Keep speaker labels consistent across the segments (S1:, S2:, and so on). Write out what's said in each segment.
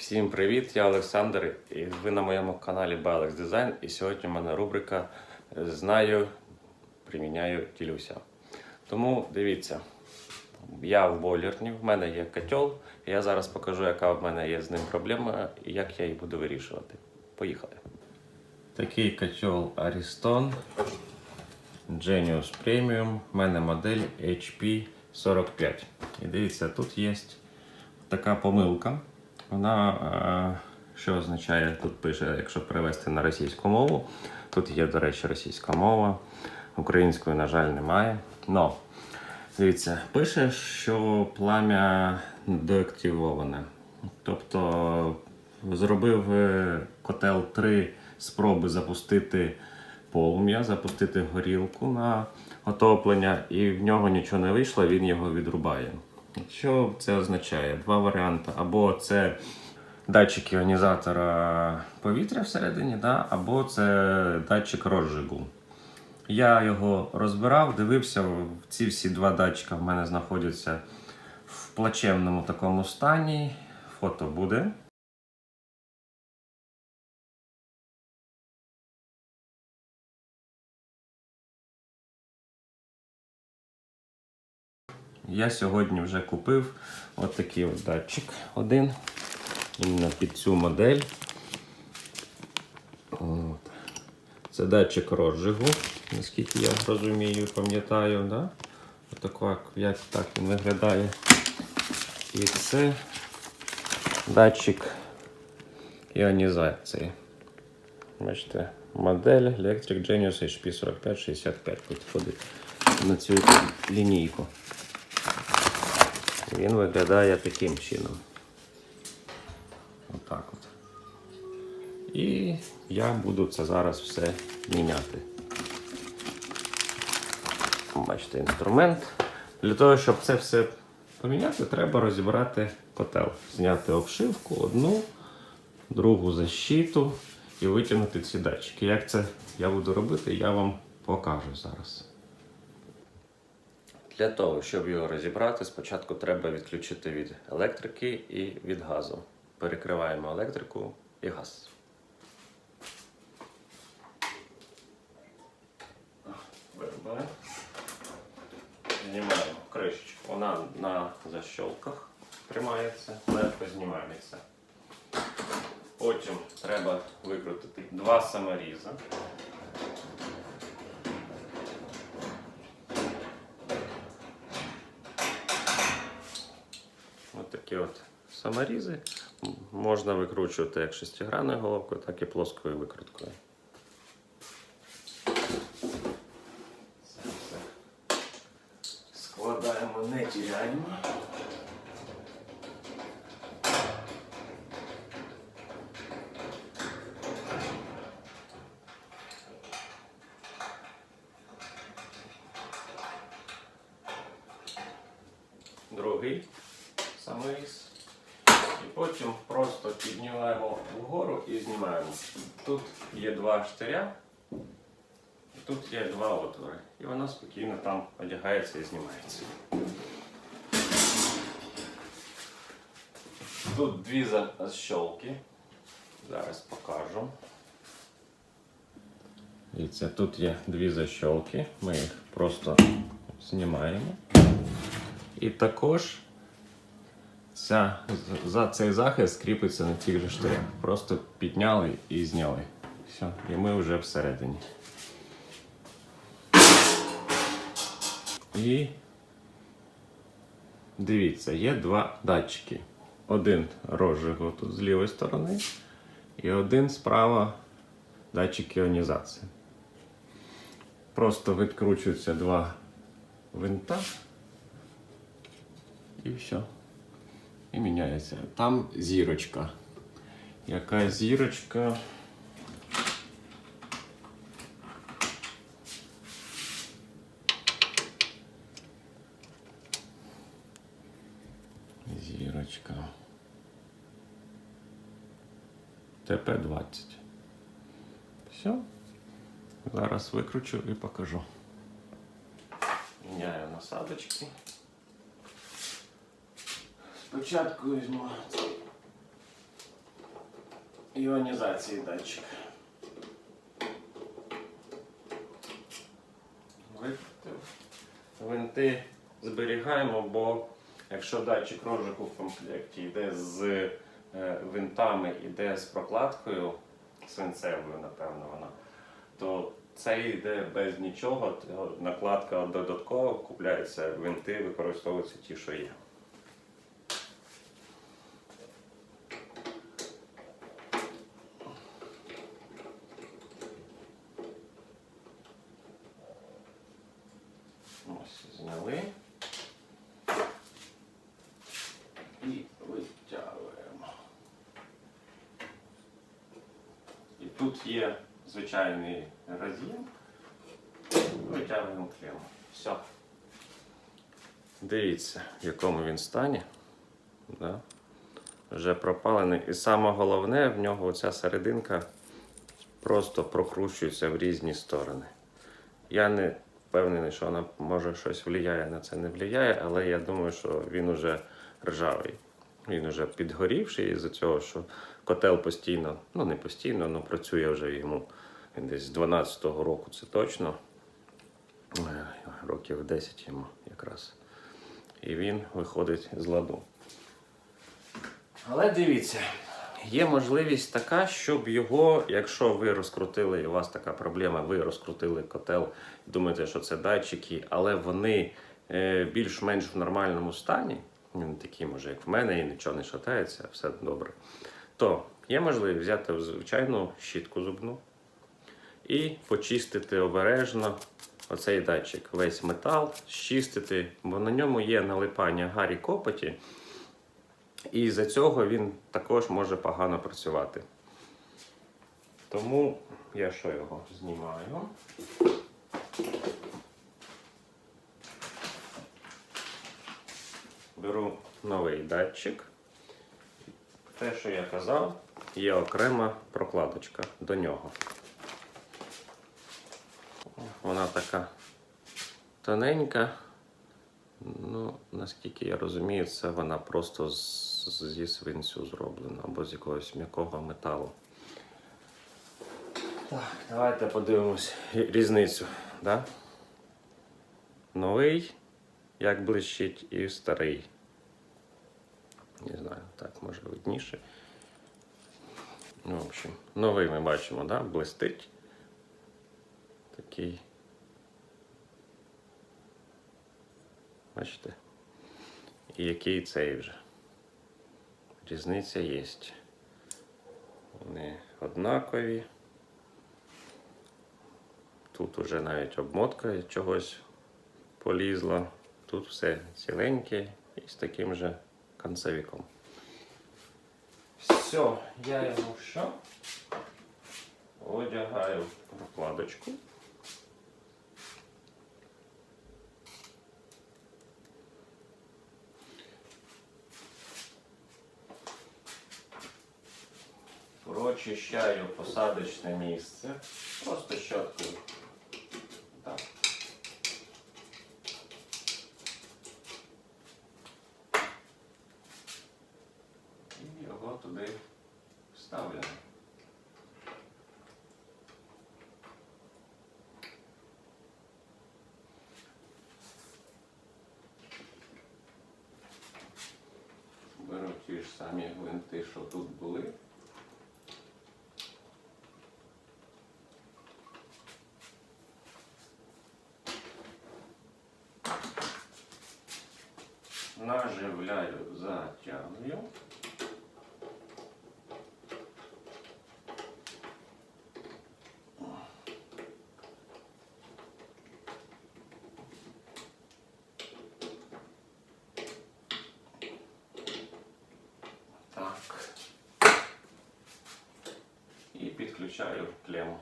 S1: Всім привіт! Я Олександр, і ви на моєму каналі Balex Design. І сьогодні в мене рубрика Знаю, приміняю, ділюся. Тому дивіться, я в бойлерні, в мене є котел, і я зараз покажу, яка в мене є з ним проблема і як я її буду вирішувати. Поїхали. Такий котел Ariston Genius Premium. У мене модель HP 45. І дивіться, тут є така помилка. Вона е, що означає, тут пише, якщо перевести на російську мову. Тут є, до речі, російська мова. Української, на жаль, немає. Но дивіться, пише, що плам'я деактивоване. Тобто зробив е, котел три спроби запустити полум'я, запустити горілку на отоплення, і в нього нічого не вийшло, він його відрубає. Що це означає? Два варіанти. Або це датчик іонізатора повітря всередині, да? або це датчик розжигу. Я його розбирав, дивився, ці всі два датчика в мене знаходяться в плачевному такому стані. Фото буде. Я сьогодні вже купив от такий от датчик один. Іменно під цю модель. От. Це датчик розжигу, наскільки я розумію, пам'ятаю. Да? Отако, як так він виглядає. І це датчик іонізації. Бачите, модель Electric Genius HP 4565 підходить на цю лінійку. Він виглядає таким чином. Отак от. І я буду це зараз все міняти. Бачите, інструмент. Для того, щоб це все поміняти, треба розібрати котел. Зняти обшивку одну, другу защиту і витягнути ці датчики. Як це я буду робити, я вам покажу зараз. Для того, щоб його розібрати, спочатку треба відключити від електрики і від газу. Перекриваємо електрику і газ. Знімаємо кришечку. Вона на защолках тримається, легко знімається. Потім треба викрутити два саморіза. Ось такі от саморізи. Можна викручувати як шестигранною головкою, так і плоскою викруткою. Складаємо, не тіряємо. Другий саморіз. І потім просто піднімаємо вгору і знімаємо. Тут є два штиря, тут є два отвори. І вона спокійно там одягається і знімається. Тут дві защолки. Зараз покажу. Дивіться, тут є дві защолки. Ми їх просто знімаємо. І також ця, за цей захист кріпиться на тих же штирях. Просто підняли і зняли. Все, і ми вже всередині. І дивіться, є два датчики. Один розжигу тут з лівої сторони, і один справа датчик іонізації. Просто відкручуються два винта. І все. І міняється. Там зірочка. Яка зірочка? Зірочка. ТП-20. Все. Зараз викручу і покажу. Міняю насадочки. Спочатку візьму іонізації датчик. Винти зберігаємо, бо якщо датчик розжигу в комплекті йде з е, винтами, йде з прокладкою свинцевою, напевно, вона, то цей йде без нічого, накладка додатково купляється, винти використовуються ті, що є. Ось зняли. І витягуємо. І тут є звичайний роз'єм. Витягуємо клему. Все. Дивіться, в якому він стані. Да? Вже пропалений. І саме головне, в нього оця серединка просто прокручується в різні сторони. Я не впевнений, що вона може щось впливає на це, не впливає, але я думаю, що він уже ржавий. Він уже підгорівший із-за цього, що котел постійно, ну не постійно, але працює вже йому він десь з 12-го року, це точно. Е, Років 10 йому якраз. І він виходить з ладу. Але дивіться, є можливість така, щоб його, якщо ви розкрутили, і у вас така проблема, ви розкрутили котел, думаєте, що це датчики, але вони е, більш-менш в нормальному стані, ну, не такі, може, як в мене, і нічого не шатається, все добре, то є можливість взяти звичайну щітку зубну і почистити обережно оцей датчик, весь метал, щистити, бо на ньому є налипання гарі копоті. І за цього він також може погано працювати. Тому я що його знімаю. Беру новий датчик. Те, що я казав, є окрема прокладочка до нього. Вона така тоненька. Ну, наскільки я розумію, це вона просто з, зі свинцю зроблена або з якогось м'якого металу. Так, давайте подивимось різницю. Да? Новий, як блищить, і старий. Не знаю, так може видніше. Ну, в общем, новий ми бачимо, да? блистить. Такий. Бачите? І який цей вже. Різниця є. Вони однакові. Тут уже навіть обмотка чогось полізла. Тут все ціленьке і з таким же концевиком. Все, я йому що? Одягаю прокладочку. Прочищаю посадочне місце. Просто щоткою. Так. І його туди вставляю. Беру ті ж самі гвинти, що тут були. Наживляю, затягую. Так. І підключаю клему.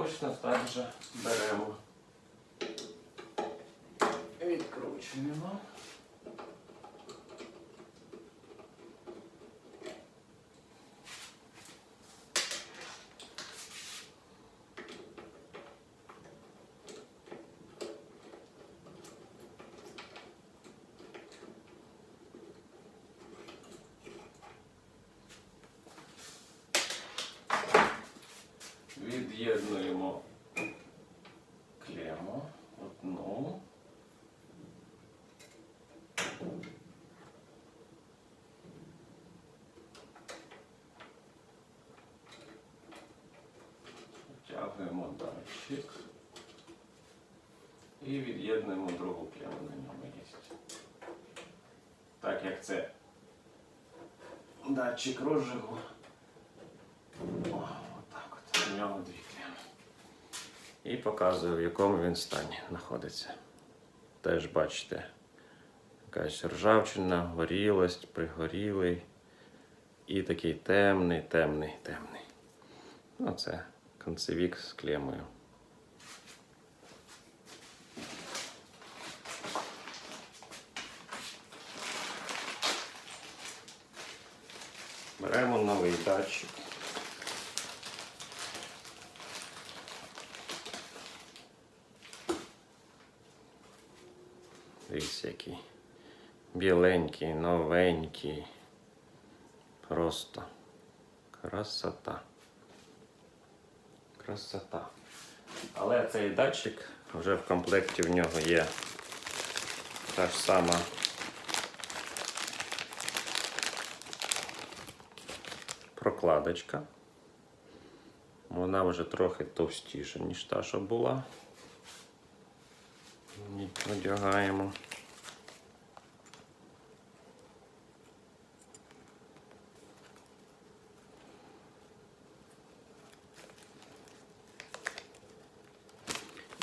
S1: Точно так же беремо. Відкручуємо. з'єднуємо клему одну. Втягуємо датчик і від'єднуємо другу клему на ньому є. Так як це датчик розжигу. І показую, в якому він стані знаходиться. Теж бачите, якась ржавчина, горілость, пригорілий. І такий темний, темний, темний. Ну, це концевік з клемою. Беремо новий датчик. Дивіться, який біленький, новенький. Просто красота. Красота. Але цей датчик вже в комплекті в нього є та ж сама прокладочка. Вона вже трохи товстіша, ніж та, що була. Одягаємо.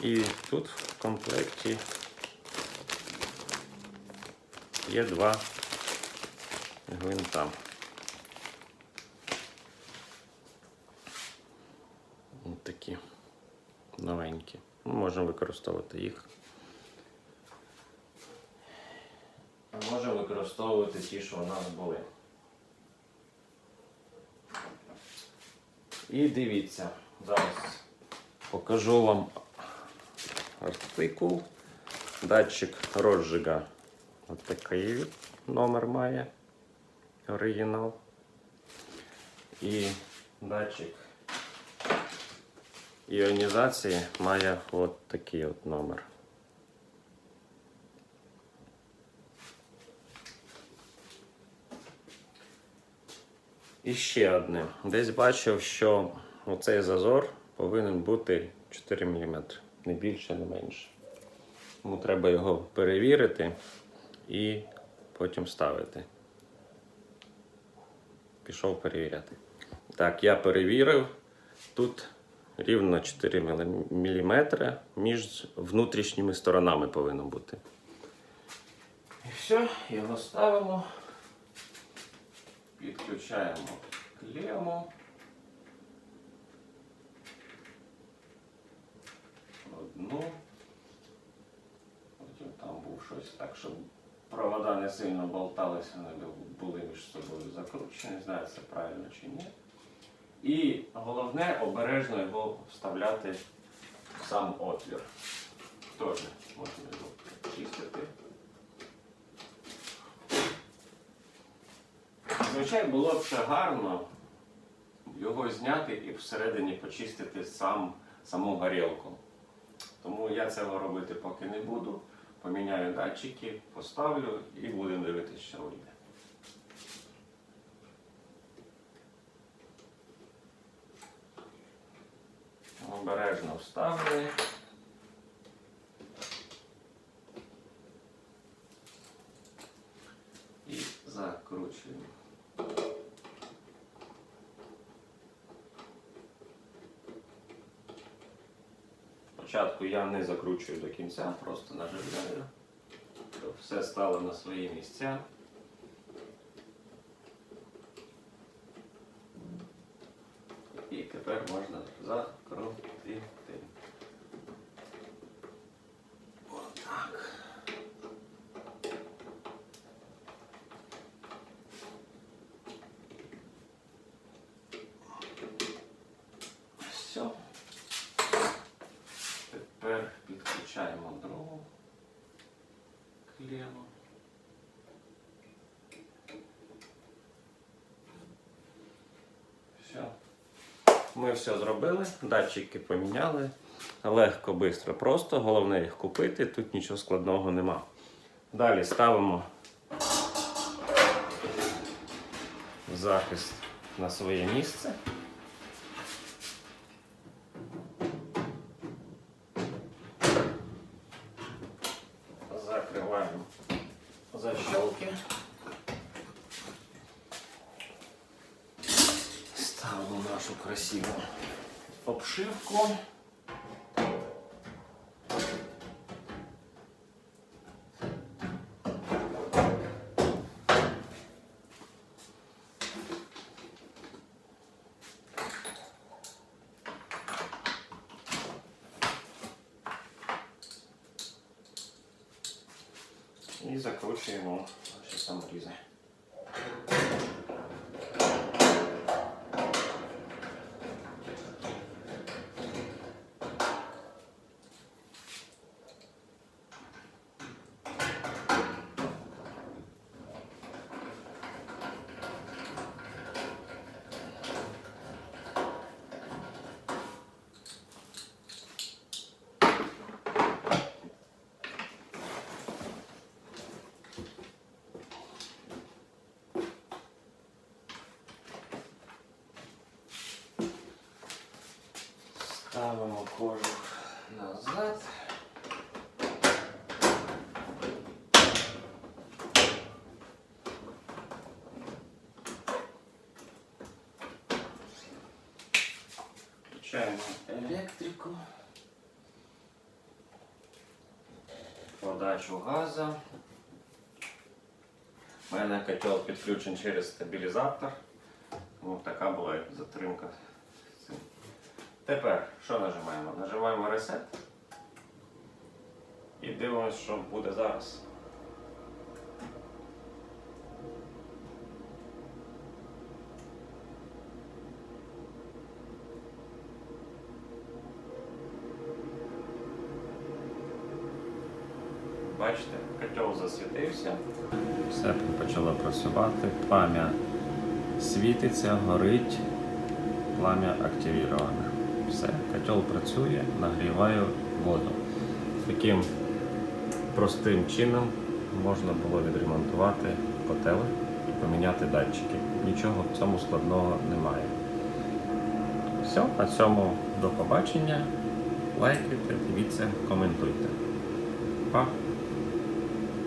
S1: І тут в комплекті є два гвинта. Ось такі новенькі. Ми можемо використовувати їх. А можемо використовувати ті, що у нас були. І дивіться, зараз покажу вам артикул. Датчик розжига. Ось такий номер має. Оригінал. І датчик іонізації має от такий от номер. І ще одне. Десь бачив, що оцей зазор повинен бути 4 мм. Не більше, не менше. Тому треба його перевірити і потім ставити. Пішов перевіряти. Так, я перевірив. Тут рівно 4 мм між внутрішніми сторонами повинно бути. І все, його ставимо. Підключаємо клему. Одну. Потім там був щось так, щоб провода не сильно болталися, вони були між собою закручені. Не знаю, це правильно чи ні. І головне обережно його вставляти в сам отвір. Теж можна його чистити. Звичайно, було б ще гарно його зняти і всередині почистити сам, саму горілку. Тому я цього робити поки не буду. Поміняю датчики, поставлю і будемо дивитися, що вийде. Обережно вставили. І закручуємо. Спочатку я не закручую до кінця, просто наживляю, щоб все стало на свої місця. І тепер можна закрутити. Отак. Все. Тепер підключаємо другу клему. Все. Ми все зробили, датчики поміняли. Легко, швидко, просто. Головне їх купити, тут нічого складного нема. Далі ставимо захист на своє місце. духовки. Ставимо нашу красиву обшивку. І закручуємо наші саморізи. кожух назад. Включаємо електрику. Подачу газу. У мене котел підключений через стабілізатор. Ось така була затримка. Тепер що нажимаємо? Нажимаємо Reset і дивимося, що буде зараз. Бачите, котел засвітився. Все почало працювати, плам'я світиться, горить, плам'я активіроване. Все, котел працює, нагріваю воду. Таким простим чином можна було відремонтувати котел і поміняти датчики. Нічого в цьому складного немає. Все, на цьому до побачення. Лайкайте, дивіться, коментуйте. Па!